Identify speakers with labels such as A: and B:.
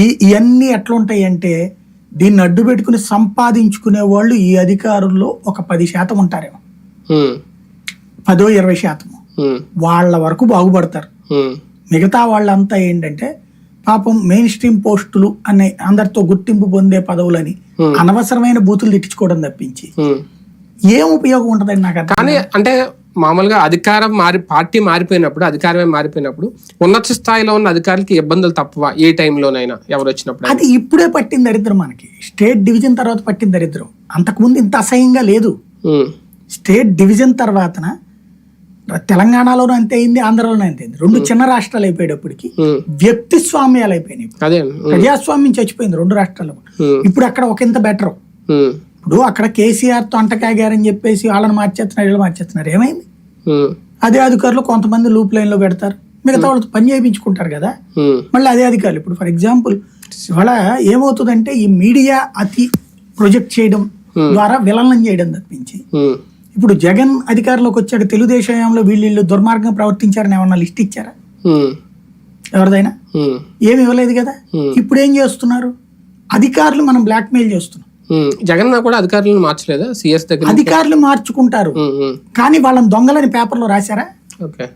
A: ఈ ఇవన్నీ ఎట్లుంటాయి అంటే దీన్ని అడ్డు పెట్టుకుని సంపాదించుకునే వాళ్ళు ఈ అధికారుల్లో ఒక పది శాతం ఉంటారేమో. పదో ఇరవై శాతం వాళ్ళ వరకు బాగుపడతారు. మిగతా వాళ్ళంతా ఏంటంటే పాపం మెయిన్ స్ట్రీమ్ పోస్టులు అనే అందరితో గుర్తింపు పొందే పదవులని. అనవసరమైన బూతులు తిట్టించుకోవడం తప్పించి. ఏం ఉపయోగం ఉంటుందండి నాకు
B: కానీ అంటే మామూలుగా అధికారం మారి పార్టీ మారిపోయినప్పుడు అధికారమే మారిపోయినప్పుడు ఉన్నత స్థాయిలో ఉన్న అధికారులకి ఇబ్బందులు తప్పవా ఏ టైంలోనైనా ఎవరు వచ్చినప్పుడు
A: అది ఇప్పుడే పట్టిన దరిద్రం మనకి. స్టేట్ డివిజన్ తర్వాత పట్టిన దరిద్రం. అంతకుముందు ఇంత అసహ్యంగా లేదు. స్టేట్ డివిజన్ తర్వాతన తెలంగాణలోనూ అంతే అయింది ఆంధ్రలోనూ అంతే అయింది. రెండు చిన్న రాష్ట్రాలు అయిపోయేటప్పటికి వ్యక్తి స్వామ్యాలు అయిపోయినాయి ప్రజాస్వామ్యం చచ్చిపోయింది రెండు రాష్ట్రాల్లో ఇప్పుడు అక్కడ ఒక ఇంత బెటర్. ఇప్పుడు అక్కడ కేసీఆర్తో అంటకాగారని చెప్పేసి వాళ్ళని మార్చేస్తున్నారు వీళ్ళు మార్చేస్తున్నారు. ఏమైంది? అదే అధికారులు కొంతమంది లూప్ లైన్లో పెడతారు. మిగతా వాళ్ళతో పని చేయించుకుంటారు కదా? మళ్ళీ అదే అధికారులు. ఇప్పుడు ఫర్ ఎగ్జాంపుల్ ఇవాళ ఏమవుతుందంటే ఈ మీడియా అతి ప్రొజెక్ట్ చేయడం ద్వారా విలనం చేయడం తప్పించి ఇప్పుడు జగన్ అధికారంలోకి వచ్చాక తెలుగుదేశం హయాంలో వీళ్ళు వీళ్ళు దుర్మార్గం ప్రవర్తించారని ఏమన్నా లిస్ట్ ఇచ్చారా? ఎవరిదైనా? ఏమి ఇవ్వలేదు కదా. ఇప్పుడు ఏం చేస్తున్నారు? అధికారులు మనం బ్లాక్మెయిల్ చేస్తున్నాం.
B: జగన్ కూడా అధికారులను మార్చలేదా? సిఎస్ దగ్గర
A: అధికారులు మార్చుకుంటారు. కానీ వాళ్ళని దొంగలని పేపర్లో రాశారా?
B: ఓకే.